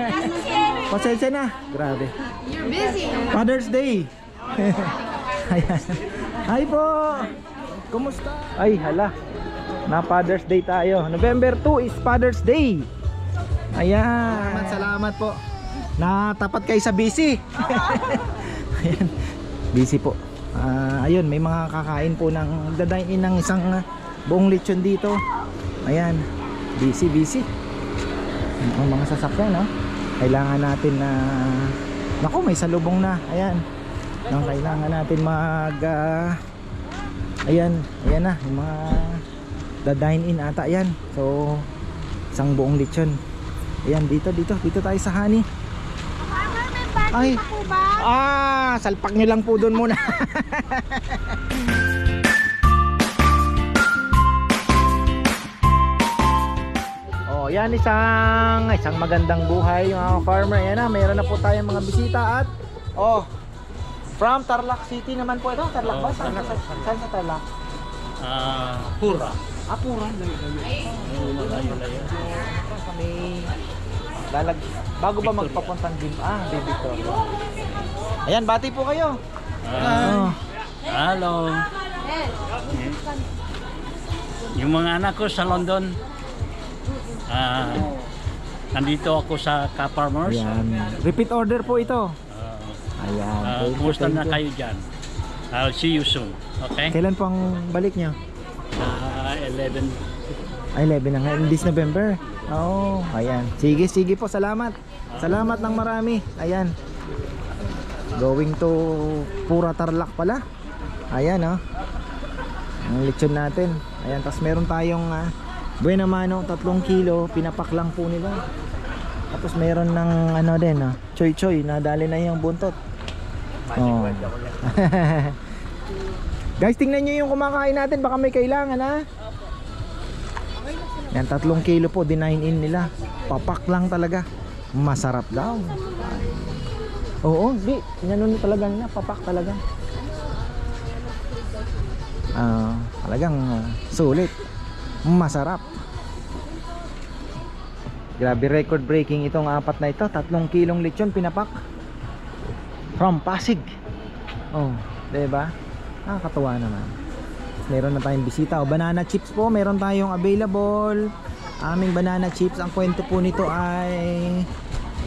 Pasensya na. Grabe. You're busy. Father's Day. Ayan. Hi po. Kumusta? Ay, hala. Na Father's Day tayo. November 2 is Father's Day. Ayan. Salamat, salamat po. Natapat kayo sa busy. Ayan. Busy po. Ah, ayun, may mga kakain po ng dadain in ng isang ah, buong lechon dito. Ayan. Busy, busy. Ang mga sasakyan, no? Kailangan natin na Naku, may salubong na. Ayan. Nang kailangan natin mag ah, Ayan, ayan na, yung mga da-dine in ata yan. So, isang buong lechon. Ayan, dito, dito, dito tayo sa honey. Ay. ba? Ah, salpak nyo lang po doon muna. yan isang isang magandang buhay mga farmer. Yan na, mayroon na po tayong mga bisita at oh, from Tarlac City naman po ito. Tarlac ba? Oh, Saan, Tarlac. saan, saan sa Tarlac? Ah, pura. Ah, pura. Kami lalag bago ba magpapuntang din ah, di Victoria. Ayan, bati po kayo. Ah, Oh. hello. Yung mga anak ko sa London, ah, nandito ako sa Ka-Farmers. Ayan. Repeat order po ito. Ah, Ayan. ah, Thank you, kumusta thank na you. kayo dyan? I'll see you soon. Okay? Kailan po ang balik nyo? Ah, 11. Ay, 11 na ngayon. This November. Oo. Oh, ayan. Sige, sige po. Salamat. Salamat ng marami. Ayan. Going to Pura Tarlac pala. Ayan, oh. Ang lechon natin. Ayan. Tapos meron tayong uh, Buena Mano, 3 kilo. Pinapak lang po nila. Tapos meron ng ano din, oh, choy choy. Nadali na yung buntot. Oh. Guys, tingnan nyo yung kumakain natin. Baka may kailangan, ha? Yan, tatlong kilo po, dinahin in nila. Papak lang talaga. Masarap daw. Oo, di. Inanon talaga nila, papak talaga. Ah, talagang ah, sulit. Masarap. Grabe record breaking itong apat na ito. Tatlong kilong lechon pinapak. From Pasig. Oh, 'di ba? Nakakatuwa naman. Meron na tayong bisita o banana chips po, meron tayong available. Aming banana chips, ang kwento po nito ay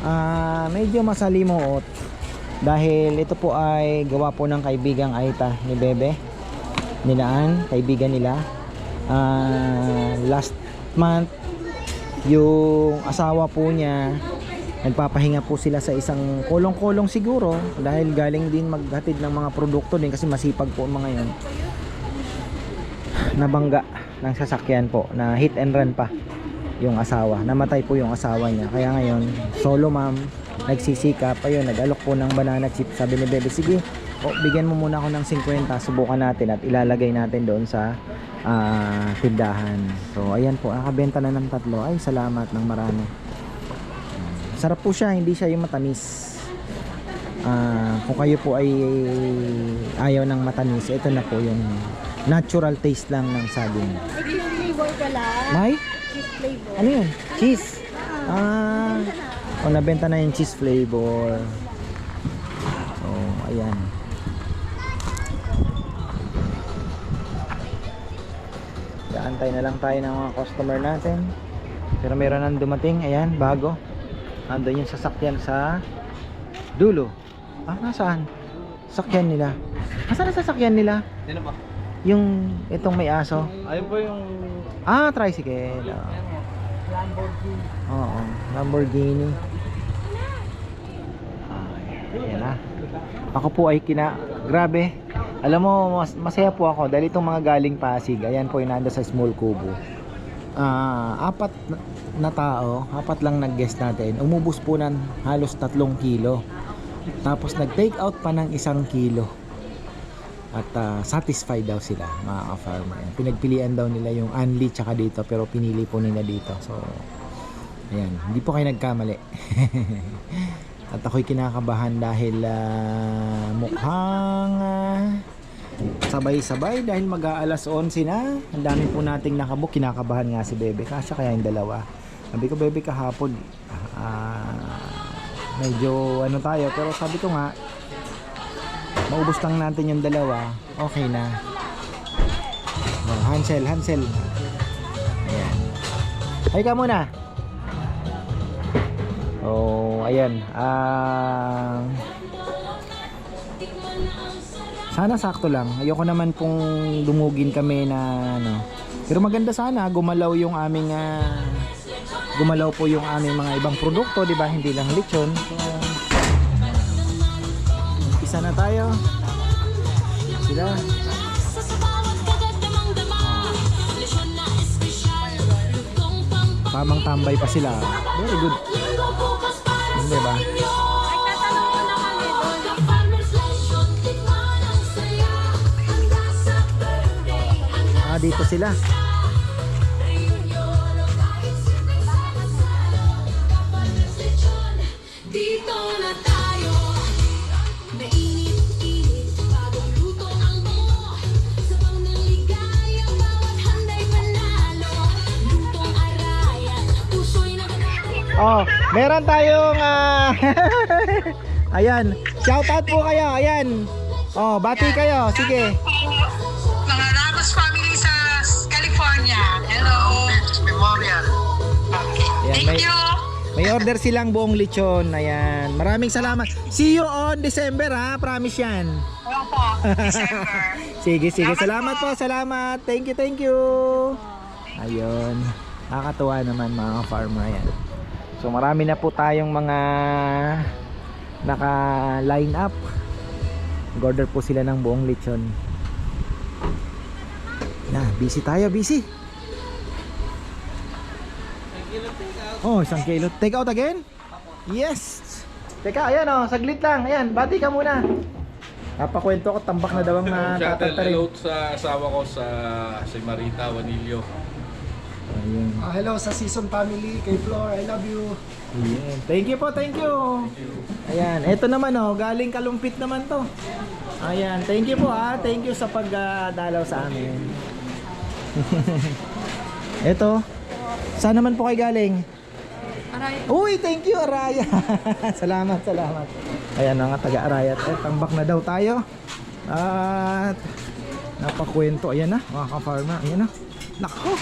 ah, medyo masalimuot dahil ito po ay gawa po ng kaibigang Aita ni Bebe nilaan, kaibigan nila. Ah, last month yung asawa po niya nagpapahinga po sila sa isang kolong-kolong siguro dahil galing din maghatid ng mga produkto din kasi masipag po ang mga yon nabangga ng sasakyan po na hit and run pa yung asawa. Namatay po yung asawa niya. Kaya ngayon solo ma'am nagsisikap. Ayun nag-alok po ng banana chip sabi ni Bebe. Sige o, bigyan mo muna ako ng 50 subukan natin at ilalagay natin doon sa ah, tindahan. So ayan po. Nakabenta na ng tatlo. Ay salamat ng marami. Sarap po siya. Hindi siya yung matamis. Ah, kung kayo po ay ayaw ng matamis ito na po yung natural taste lang ng saging may Cheese flavor. ano yun? Cheese? Ah. O nabenta na yung cheese flavor. So ayan Antay na lang tayo ng mga customer natin pero meron nang dumating ayan bago andun yung sasakyan sa dulo ah nasaan sakyan nila nasaan ang sasakyan nila Sino ba? yung itong may aso Ayun po yung... Ah, tricycle. Oo. Oo, Lamborghini. Ay, Ayan na. Ako po ay kina... Grabe. Alam mo, mas, masaya po ako dahil itong mga galing Pasig, ayan po yung nanda sa small kubo. Ah, apat na, na tao, apat lang nag-guest natin. Umubos po ng halos tatlong kilo. Tapos nag-take out pa ng isang kilo at ah, satisfied daw sila mga ka-farmer pinagpilian daw nila yung Anli tsaka dito pero pinili po nila dito so ayan hindi po kayo nagkamali at ako'y kinakabahan dahil ah, mukhang ah, sabay-sabay dahil mag-aalas 11 na. Ang dami po nating nakabuk kinakabahan nga si Bebe. Kasi kaya yung dalawa? Sabi ko Bebe kahapon. Ah, medyo ano tayo. Pero sabi ko nga maubos lang natin yung dalawa. Okay na. Oh, Hansel Hansel. Ayan. Ay ka muna. Oh ayan. Ah sana sakto lang ayoko naman pong dumugin kami na ano pero maganda sana gumalaw yung aming ah, gumalaw po yung aming mga ibang produkto, di ba? Hindi lang lechon. So, isa na tayo. Sila. Tamang tambay pa sila. Very good. Hindi ba? Ah, dito sila. Dito na tayo Mainit-init Bagong luto ang mo Sabaw ng ligaya Bawat handay panalo Lutong arayan Puso'y nakakakita Oh, meron tayong ah, Ayan, shout out po kayo. Ayan. Oh, bati kayo. Sige. May order silang buong lechon. Ayan. Maraming salamat. See you on December ha. Promise yan. Opo, December. Sige, sige. Salamat po. Salamat. Thank you, thank you. Ayun. Nakakatuwa naman mga farmer yan. So marami na po tayong mga naka line up. Order po sila ng buong lechon. Na, busy tayo, busy. Oh, isang kilo. Take out again? Yes. Teka, ayan oh, saglit lang. Ayan, bati ka muna. Napakwento ko, tambak na daw ang natatantarin. hello sa asawa ko sa si Marita Wanilio. Ayun. Ah, hello sa Season Family, kay Flor, I love you. Ayan. Thank you po, thank you. Ayan, eto naman oh, galing kalumpit naman to. Ayan, thank you po ah. Thank you sa pagdalaw sa amin. eto, saan naman po kayo galing? Uy, thank you Araya. salamat, salamat. Ayan na nga taga Araya. Eh, tambak na daw tayo. At napakwento. Ayan na, mga ka-farmer. Ayan na. Nako.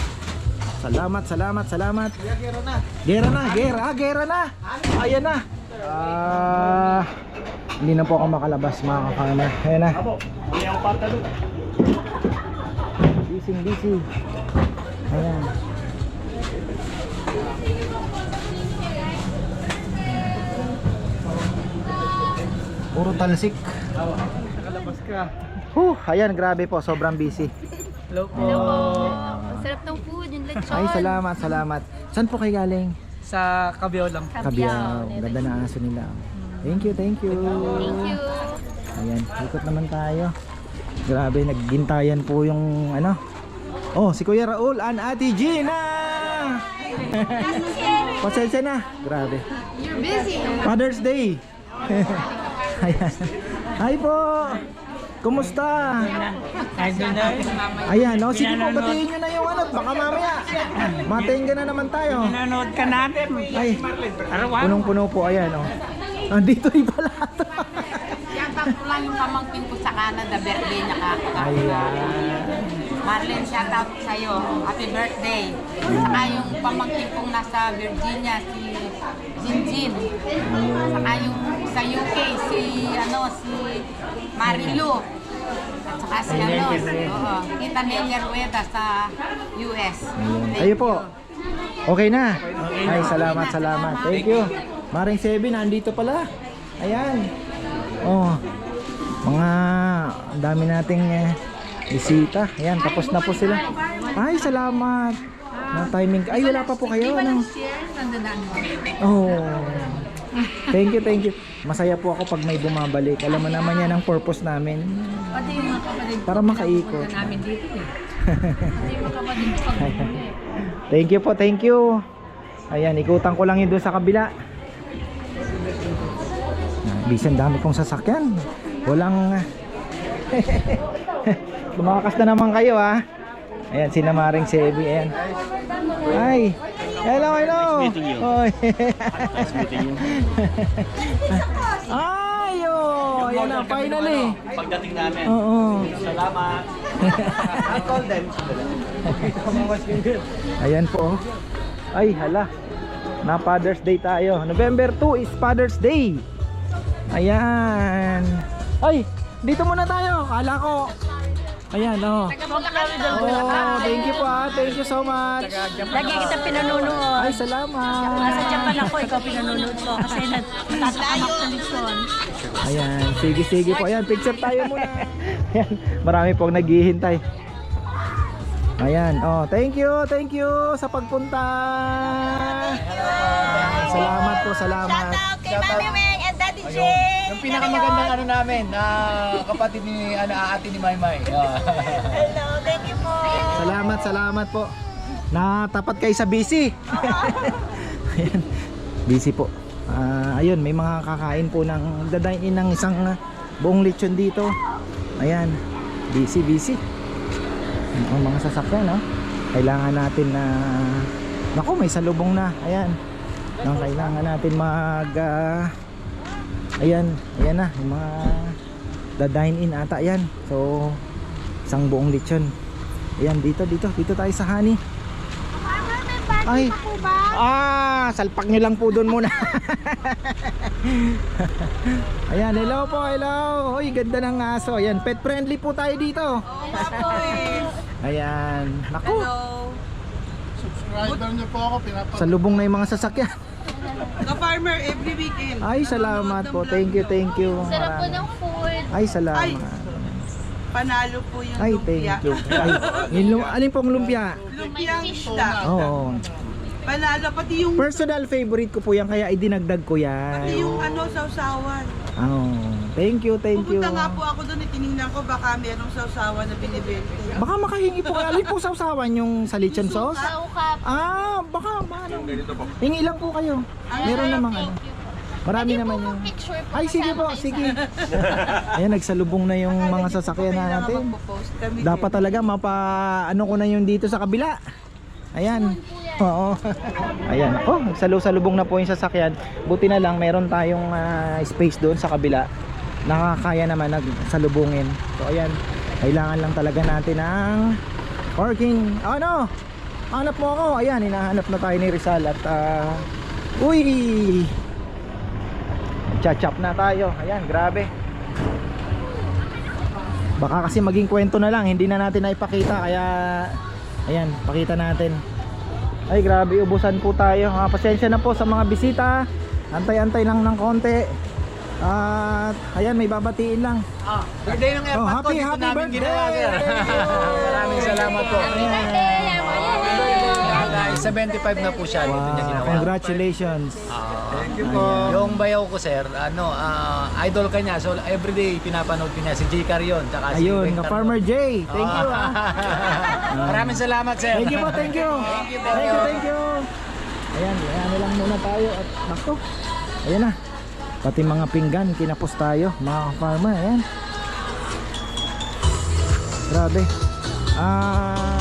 Salamat, salamat, salamat. Gera na. Gera na, gera, ah, gera na. Ayan na. Ah, hindi na po ako makalabas mga ka-farmer. Ayan na. Busy, busy. Ayan. Puro talsik. Nakalabas ka. Huh, ayan, grabe po, sobrang busy. Hello po. Hello po. Ang sarap ng food, yung lechon. Ay, salamat, salamat. Saan po kayo galing? Sa Cabiao lang. Kabiyaw. Ganda ng aso nila. Thank you, thank you. Thank you. Ayan, ikot naman tayo. Grabe, naggintayan po yung ano. Oh, si Kuya Raul and Ate Gina! Pasensya na. Grabe. You're busy. Father's Day. Ayan. Hi po. Kumusta? Ayan, no, sige po, batiin nyo na yung ano, baka mamaya. Matayin ka na naman tayo. Nanonood ka natin. Ay, punong-puno po, ayan, oh. Andito rin pala ito. Yata ko lang yung pamangkin ko sa Canada, birthday niya ka. Ayan. Marlene, shout out sa'yo. Happy birthday. Saka yung pamangkin kong nasa Virginia, si Jinjin. Saka yung sa UK, si ano, si Marilu. At saka si ano, oo, Kita Nelia Rueda sa US. Thank Kayo po. Okay na. Ay, salamat, salamat. Thank you. Maring Seven, nandito pala. Ayan. Oh. Mga dami nating eh, bisita. Ayan, tapos na po sila. Ay, salamat. Na timing. Ay, wala pa po kayo. Ano? Oh. Thank you, thank you. Masaya po ako pag may bumabalik. Alam mo naman yan ang purpose namin. Pati yung mga kapatid Para makaikot. namin dito eh. Pati yung mga kapatid ko pag Thank you po, thank you. Ayan, ikutan ko lang yun doon sa kabila. Bisan dami pong sasakyan. Walang... Lumakas na naman kayo ha. Ayan, sinamaring Sebi. Ayan. Ay, Hello, hello. Nice meeting you. Oy. Nice meeting you. Ay, oh, ayan na, finally. Pagdating namin. Oo. Salamat. Ayan po. oh. Ay, hala. Na Father's Day tayo. November 2 is Father's Day. Ayan. Ay, dito muna tayo. Kala ko. Ayan, oh. Oh, thank you po ah. Thank you so much. Lagi kita pinanunood. Ay, salamat. Nasa Japan ako, ikaw pinanonood ko kasi nagtatamak sa Luzon. Ayan, sige sige po. Ayan, picture tayo muna. Ayan, marami pong naghihintay. Ayan, oh, thank you, thank you sa pagpunta. Salamat po, salamat. kay Mami Weng J. Yung pinakamagandang ano namin, na kapatid ni ano, ate ni Maymay. Hello, thank you po. Salamat, salamat po. Natapat kayo sa busy. Ayan, busy po. Ah, ayun, may mga kakain po ng dadain in ng isang ah, buong lechon dito. Ayan, busy, busy. Ang mga sasakyan, no? Kailangan natin na Naku, may salubong na. Ayan. Nang kailangan natin mag ah, Ayan, ayan na, yung mga da-dine in ata yan. So, isang buong lechon. Ayan, dito, dito, dito tayo sa honey. Ay, ah, salpak nyo lang po doon muna. Ayan, hello po, hello. Hoy, ganda ng aso. Ayan, pet friendly po tayo dito. Ayan, naku. Subscriber niyo po ako, pinapanood. Sa lubong na yung mga sasakyan. Ka-farmer every weekend. Ay, salamat po. Thank you, thank you. Sarap po ng food. Ay, salamat. Panalo po yung Ay, thank you. Ay, yung lum- alin pong lumpia? Lumpiang fish. Oo. Panalo, pati yung, Personal favorite ko po yan, kaya idinagdag ko yan. pati yung ano, sausawan. Oh, thank you, thank you. Pupunta nga po ako doon, itinignan ko baka merong sausawan na binibenta. Baka makahingi po. Alin po sausawan yung sa lechon sauce? Saukap. Ah, baka ano. Hingi lang po kayo. Meron namang ano. Marami naman yung... Picture po. Ay, sige po, sige. Ayan, nagsalubong na yung mga sasakyan natin. Magpo-post kami. Dapat talaga mapa ano ko na yung dito sa kabila. Ayan. Oo. Ayan. Oh, nagsalu-salubong na po yung sasakyan. Buti na lang meron tayong ah, space doon sa kabila. Nakakaya naman nagsalubungin. So ayan. Kailangan lang talaga natin ng parking. Ano? Hanap mo ako. Ayan, hinahanap na tayo ni Rizal at ah, uy! Chachap na tayo. Ayan, grabe. Baka kasi maging kwento na lang, hindi na natin naipakita kaya ayan, pakita natin. Ay grabe, ubusan po tayo. Ah, pasensya na po sa mga bisita. Antay-antay lang ng konti. At ayan, may babatiin lang. Ah, birthday ng Oh, airpot ko, happy dito happy namin birthday! ginawa. Maraming salamat po. Dahil 75 na po siya, dito niya Wow, ginawa. congratulations. Thank you po. Yung bayaw ko, sir, ano, ah, idol ka niya. So, everyday pinapanood ko niya si J. Carion. Tsaka si Ayun, Weng. Farmer J. Thank you ah. Maraming salamat, sir. Thank you po, thank you. Thank you, Thank you, thank you. Ayan, ayan na lang muna tayo at nako. Ayan na. Pati mga pinggan kinapos tayo, mga farmer, ayan. Grabe. Ah,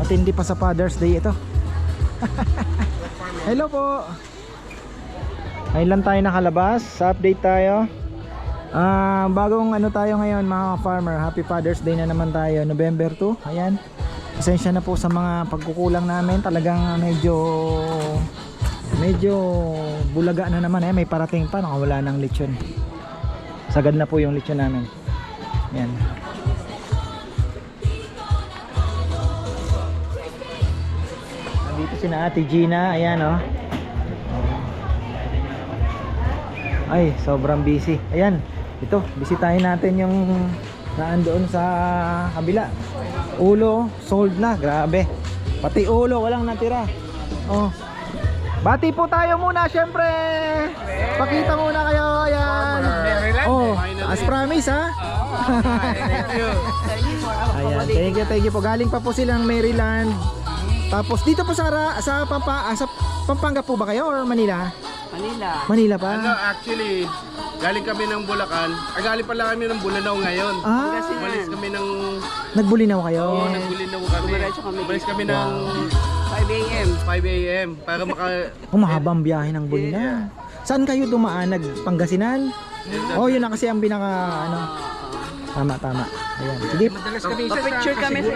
matindi pa sa Father's Day ito. Hello po. Ngayon lang tayo nakalabas. Sa update tayo. Ah, bagong ano tayo ngayon mga farmer. Happy Father's Day na naman tayo. November 2. Ayan. Pasensya na po sa mga pagkukulang namin. Talagang medyo medyo bulaga na naman eh. May parating pa. Nakawala ng lechon. Sagad na po yung lechon namin. Ayan. Nandito si na Ate Gina. Ayan oh. Ay, sobrang busy. Ayan, ito, bisitahin natin yung naan doon sa kabila. Ulo, sold na, grabe. Pati ulo, walang natira. Oh. Bati po tayo muna, syempre. Pakita muna kayo, ayan. Oh, as promise ha. Ayan, thank you, thank you po. Galing pa po silang Maryland. Tapos dito po sa Ra- sa Pampa, ah, sa Pampanga po ba kayo or Manila? Manila. Manila pa? Ano, actually, galing kami ng Bulacan. Ah, galing pala kami ng Bulanao ngayon. Ah, Umalis kami ng... nagbulinaw kayo? Oo, nagbulinaw kami. Dumiretso kami. Umalis kami ng 5 a.m. 5 a.m. para maka... Oh, mahabang biyahe ng Bulinaw. Saan kayo dumaan? Nagpangasinan? Oh, yun na kasi ang pinaka ano. Tama, tama. Ayan. Sige. Madalas kami sa... Picture kami sa...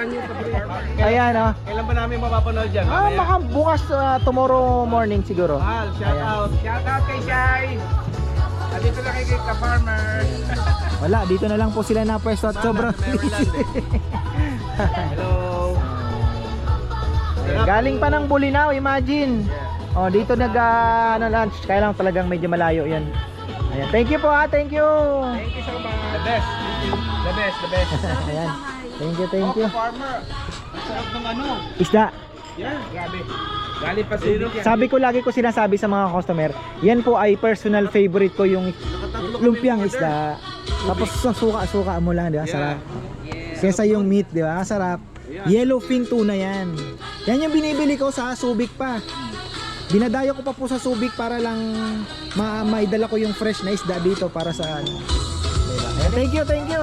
Ayan, oh. Kailan ba namin mapapanood dyan? Ah, baka bukas uh, tomorrow morning siguro. Mahal, shout out. Shout out kay Shai. Andito na kay Ka Farmer. Wala, dito na lang po sila na pwesto at sobrang eh. Hello. Ayan, Galing pa ng Bulinaw, imagine. Oh, dito nag ah, ano lunch. Kaya lang talagang medyo malayo 'yan. Ayan. Thank you po ha, thank you. Thank you so much. The best. The best, the best. Ayan. Thank you, thank you. Farmer. Ang sarap ng ano. Isda. Yan, grabe. Galing pa yan. Sabi ko lagi ko sinasabi sa mga customer, yan po ay personal favorite ko yung lumpiang isda. Tapos sa suka-suka mo lang, di ba? Sarap. Kesa yung meat, di ba? Sarap. Yellowfin tuna yan. Yan yung binibili ko sa Subic pa. Dinadayo ko pa po sa Subic para lang ma maidala ko yung fresh na isda dito para sa Thank you, thank you.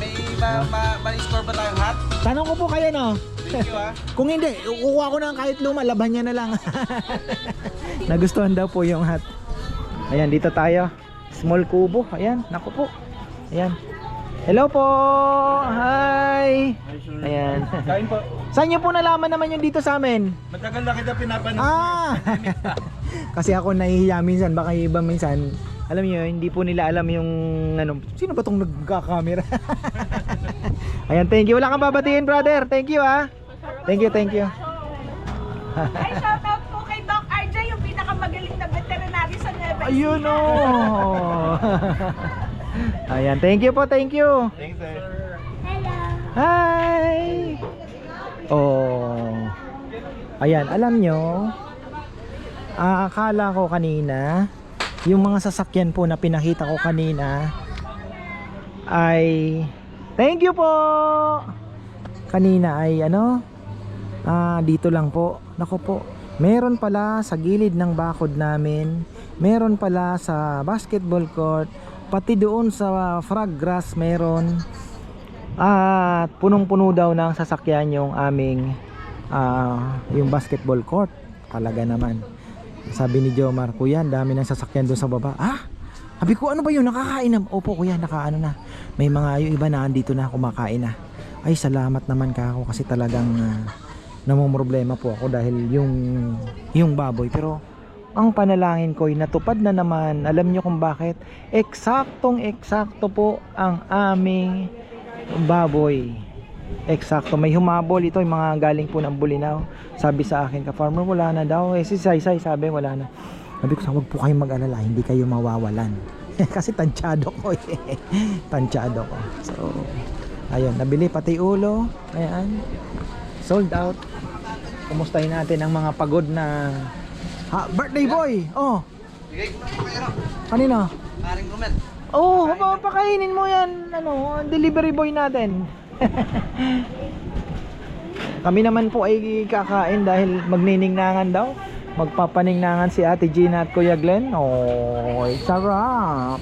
May ma ma ma-score ba tayong hat? Tanong ko po kayo no. Thank you ah. Kung hindi, kukuha ko ng kahit luma, laban niya na lang. Nagustuhan daw po yung hat. Ayan, dito tayo. Small kubo. Ayan, naku po. Ayan. Hello po! Hi! Ayan. Kain po. Saan niyo po nalaman naman yung dito sa amin? Matagal na kita pinapanood. Ah! Kasi ako nahihiya minsan, baka yung iba minsan, alam niyo, hindi po nila alam yung ano, sino ba tong nagka-camera? Ayan, thank you. Wala kang babatiin, brother. Thank you, ah. Thank you, thank you. Ay, shoutout po kay Doc RJ, yung pinakamagaling na veterinary sa Nueva Ayun, oh. Ayan, thank you po, thank you. Thanks, sir. Hi! Oh. Ayan, alam nyo, ah, akala ko kanina, yung mga sasakyan po na pinakita ko kanina, ay, thank you po! Kanina ay ano, ah, dito lang po. Nako po, meron pala sa gilid ng bakod namin, meron pala sa basketball court, pati doon sa frog grass meron. At punong-puno daw ng sasakyan yung aming ah, yung basketball court. Talaga naman. Sabi ni Jomar, Kuya, ang dami ng sasakyan doon sa baba. Ah, sabi ko, ano ba yun? Nakakain na. Opo, kuya, nakaano na. May mga yung iba na andito na kumakain na. Ay, salamat naman ka ako kasi talagang uh, problema po ako dahil yung yung baboy. Pero ang panalangin ko ay natupad na naman. Alam niyo kung bakit? Eksaktong eksakto po ang aming baboy. Eksakto. May humabol ito, yung mga galing po ng Bulinaw. Sabi sa akin, ka-farmer, wala na daw. Eh, si Saysay sabi, wala na. Sabi ko, wag po kayong mag-alala, hindi kayo mawawalan. Kasi tansyado ko eh. tansyado ko. So, ayun, nabili pati ulo. Ayan. Sold out. Kumustahin natin ang mga pagod na ha, birthday boy. Oh. Kanino? Paring Romel. Oh, papakainin mo yan, ano, delivery boy natin. Kami naman po ay kakain dahil magniningnan daw. Magpapaningnan si Ate Gina at Kuya Glenn. Oh, sarap.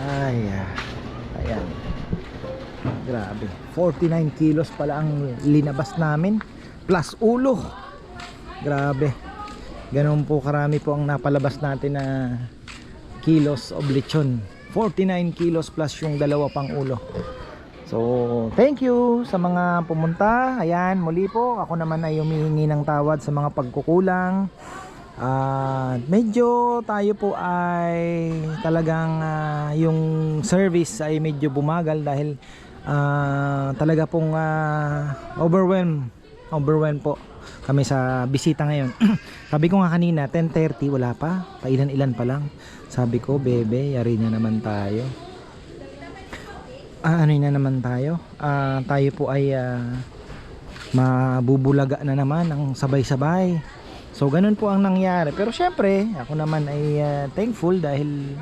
Ay, ah. ayan. Grabe. 49 kilos pala ang linabas namin. Plus ulo. Grabe. Ganun po karami po ang napalabas natin na kilos of lechon. 49 kilos plus yung dalawa pang ulo. So, thank you sa mga pumunta. Ayan, muli po. Ako naman ay humihingi ng tawad sa mga pagkukulang. At medyo tayo po ay talagang ah, yung service ay medyo bumagal dahil ah, talaga pong ah, overwhelm. Overwhelm po kami sa bisita ngayon. Sabi ko nga kanina, 10.30, wala pa. Pailan-ilan pa lang. Sabi ko, bebe, yari na naman tayo. Ah, ano na naman tayo? Ah, tayo po ay ah, mabubulaga na naman ang sabay-sabay. So, ganun po ang nangyari. Pero syempre, ako naman ay ah, thankful dahil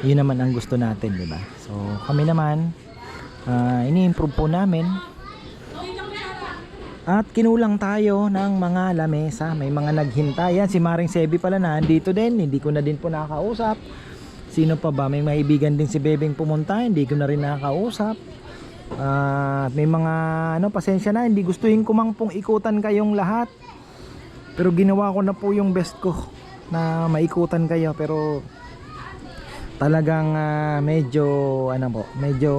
yun naman ang gusto natin, di ba? So, kami naman, ah, ini-improve po namin At kinulang tayo ng mga lamesa. May mga naghintay. Yan, si Maring Sebi pala na andito din. Hindi ko na din po nakakausap. Sino pa ba? May maibigan din si Bebeng pumunta. Hindi ko na rin nakakausap. At may mga ano, pasensya na. Hindi gustuhin ko mang pong ikutan kayong lahat. Pero ginawa ko na po yung best ko na maikutan kayo. Pero talagang ah, medyo ano po, medyo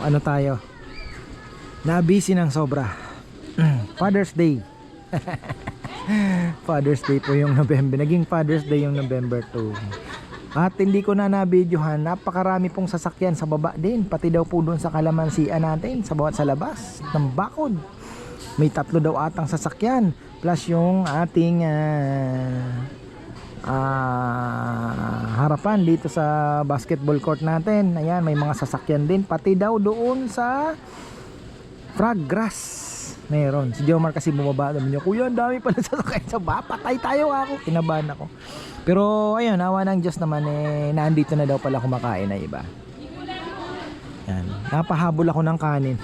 ano tayo. Na busy ng sobra. Father's Day. Father's Day po yung November. Naging Father's Day yung November 2. At hindi ko na nabidyohan, napakarami pong sasakyan sa baba din. Pati daw po doon sa kalamansian natin, sa bawat sa labas, ng bakod. May tatlo daw atang sasakyan. Plus yung ating ah, ah, harapan dito sa basketball court natin. Ayan, may mga sasakyan din. Pati daw doon sa frog grass. Meron. Si Jomar kasi bumaba naman niya. Kuya, ang dami pala sasakyan sa baba. Patay tayo ako. Kinabahan ako. Pero ayun, awa ng Diyos naman eh, naandito na daw pala kumakain na iba. Yan. Napahabol ako ng kanin.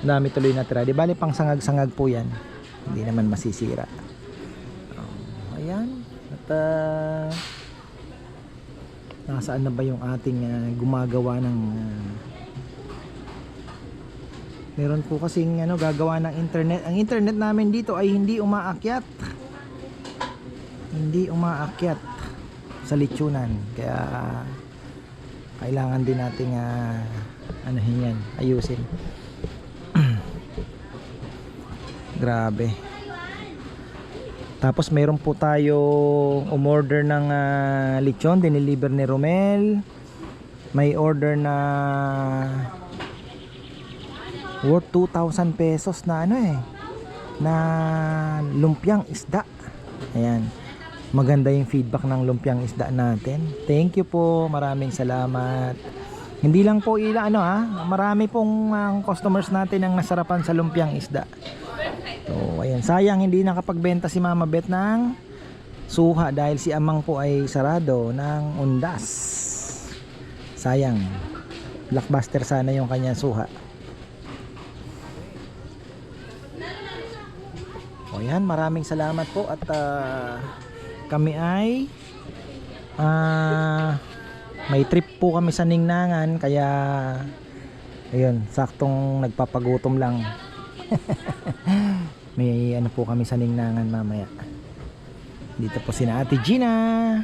Ang dami tuloy na tira. Di bali pang sangag-sangag po yan. Hindi naman masisira. Oh, ayan. At ah, nasaan na ba yung ating ah, gumagawa ng ah, meron po kasing ano gagawa ng internet. Ang internet namin dito ay hindi umaakyat. Hindi umaakyat sa litsunan kaya kailangan din nating uh, anuhin yan ayusin. Grabe. Tapos mayroon po tayo umorder ng uh, lechon diniliver ni Romel. May order na worth 2,000 pesos na ano eh na lumpiang isda. Ayan. Maganda yung feedback ng lumpiang isda natin. Thank you po. Maraming salamat. Hindi lang po ila ano ha marami pong ang customers natin ang nasarapan sa lumpiang isda. So ayan. Sayang hindi nakapagbenta si Mama Bet ng suha dahil si Amang po ay sarado ng undas. Sayang. Blockbuster sana yung kanya suha O yan, maraming salamat po at ah, kami ay ah, may trip po kami sa Ningnangan kaya ayun, saktong nagpapagutom lang. may ano po kami sa Ningnangan mamaya. Dito po sina Ate Gina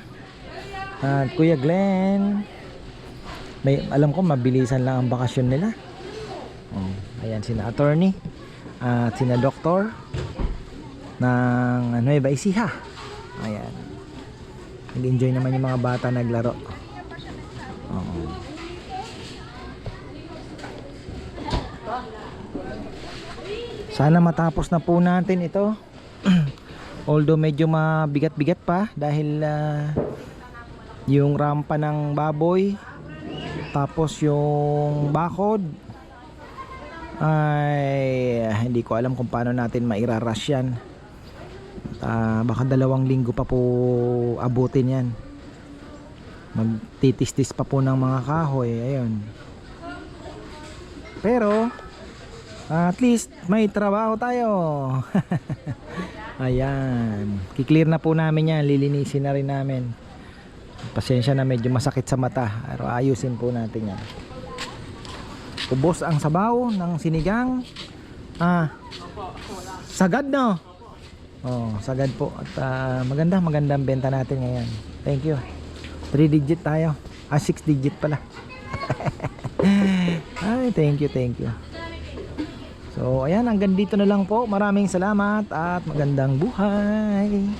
at Kuya Glenn. May alam ko mabilisan lang ang bakasyon nila. Oh, ayan sina attorney at sina doktor ng Nueva Ecija. Ayan. Nag-enjoy naman yung mga bata naglaro. Oo. Sana matapos na po natin ito. Although medyo mabigat-bigat pa dahil ah, yung rampa ng baboy tapos yung bakod ay hindi ko alam kung paano natin mairarush yan Ah, baka dalawang linggo pa po abutin yan. Magtitistis pa po ng mga kahoy ayun. Pero at least may trabaho tayo. Ayan. Kiklear na po namin yan. Lilinisin na rin namin. Pasensya na medyo masakit sa mata. Pero ayusin po natin yan. Ubos ang sabaw ng sinigang. Ah sagad no Oh, sagad po. At ah, maganda, magandang benta natin ngayon. Thank you. 3 digit tayo. Ah, 6 digit pala. Ay, thank you, thank you. So, ayan, hanggang dito na lang po. Maraming salamat at magandang buhay.